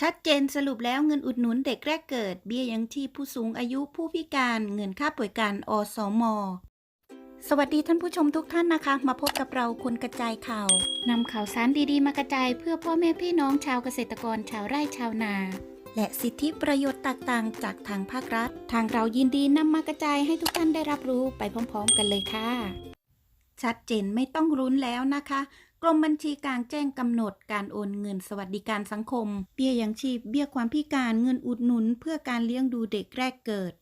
ชัดเจนสรุปแล้วเงินอุดหนุนเด็กแรกเกิด เบี้ยยังชีพผู้สูงอายุผู้พิการเงินค่าป่วยการอสมสวัสดีท่านผู้ชมทุกท่านนะคะ มาพบกับเราคนกระจายข่าวนำข่าวสารดีๆ มากระจายเพื่อพ่อแม่พี่น้องชาวเกษตรกรชาวไร่ชาวนา และสิทธิประโยชน์ต่างๆ จากทางภาครัฐ ทางเรายินดีนำมากระจายให้ทุกท่านได้รับรู้ไปพร้อม ๆ กันเลยค่ะ ชัดเจนไม่ต้องรุ้นแล้วนะคะ กรมบัญชีกลางแจ้งกำหนดการโอนเงินสวัสดิการสังคม เบี้ยยังชีพ เบี้ยความพิการเงินอุดหนุน เพื่อการเลี้ยงดูเด็กแรกเกิด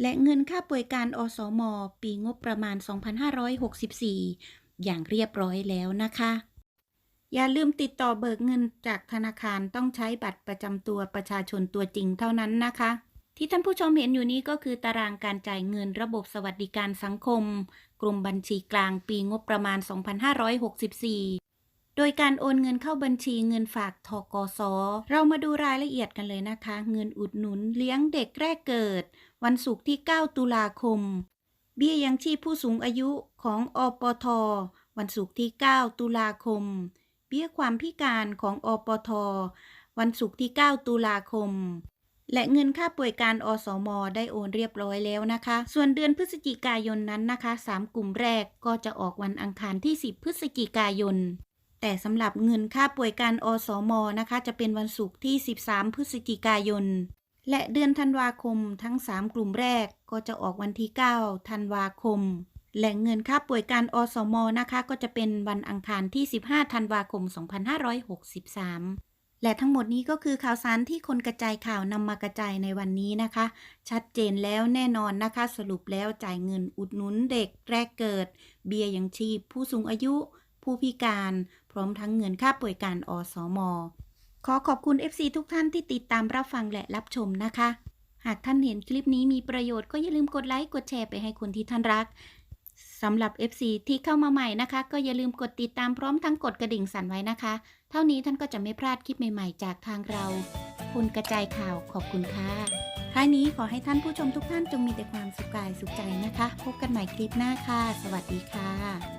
และเงินค่าป่วยการอสม ปีงบประมาณ 2564 อย่างเรียบร้อยแล้วนะคะ อย่าลืมติดต่อเบิกเงินจากธนาคารต้องใช้บัตรประจำตัวประชาชนตัวจริงเท่านั้นนะคะ ที่ท่านผู้ชมเห็นอยู่นี้ก็คือตารางการจ่ายเงินระบบสวัสดิการสังคม กรมบัญชีกลางปีงบประมาณ 2564 โดยการโอนเงินเข้าบัญชีเงินฝากทกส เรามาดูรายละเอียดกันเลยนะคะ เงินอุดหนุนเลี้ยงเด็กแรกเกิด วันศุกร์ที่ 9 ตุลาคม เบี้ยยังชีพผู้สูงอายุของอปท วันศุกร์ที่ 9 ตุลาคม เบี้ยความพิการของอปท วันศุกร์ที่ 9 ตุลาคม และเงินค่าป่วยการอสม ได้โอนเรียบร้อยแล้วนะคะ ส่วนเดือนพฤศจิกายนนั้นนะคะ 3 กลุ่มแรกก็จะออกวันอังคารที่ 10 พฤศจิกายน แต่สำหรับเงินค่าป่วยการอสม นะคะ จะเป็นวันศุกร์ที่ 13 พฤศจิกายน และเดือนธันวาคมทั้ง 3 กลุ่มแรกก็จะออกวันที่ 9 ธันวาคม และเงินค่าป่วยการอสม นะคะ ก็จะเป็นวันอังคารที่ 15 ธันวาคม 2563 และทั้งหมดนี้ก็คือข่าวสารที่คนกระจายข่าวนำมากระจายในวันนี้นะคะ ชัดเจนแล้วแน่นอนนะคะ สรุปแล้วจ่ายเงินอุดหนุนเด็กแรกเกิด เบี้ยยังชีพ ผู้สูงอายุ ผู้พิการ พร้อมทั้งเงินค่าป่วยการอสมขอขอบคุณ FC ทุกท่านที่ติดตามรับฟังและรับชมนะคะ หากท่านเห็นคลิปนี้มีประโยชน์ก็อย่าลืมกดไลค์กดแชร์ไปให้คนที่ท่านรัก สำหรับ FC ที่เข้ามาใหม่นะคะ ก็อย่าลืมกดติดตามพร้อมทั้งกดกระดิ่งสั่นไว้นะคะ เท่านี้ท่านก็จะไม่พลาดคลิปใหม่ๆ จากทางเรา คุณกระจายข่าวขอบคุณค่ะท้ายนี้ขอให้ท่านผู้ชมทุกท่านจงมีแต่ความสุขกายสุขใจนะคะ พบกันใหม่คลิปหน้าค่ะ สวัสดีค่ะ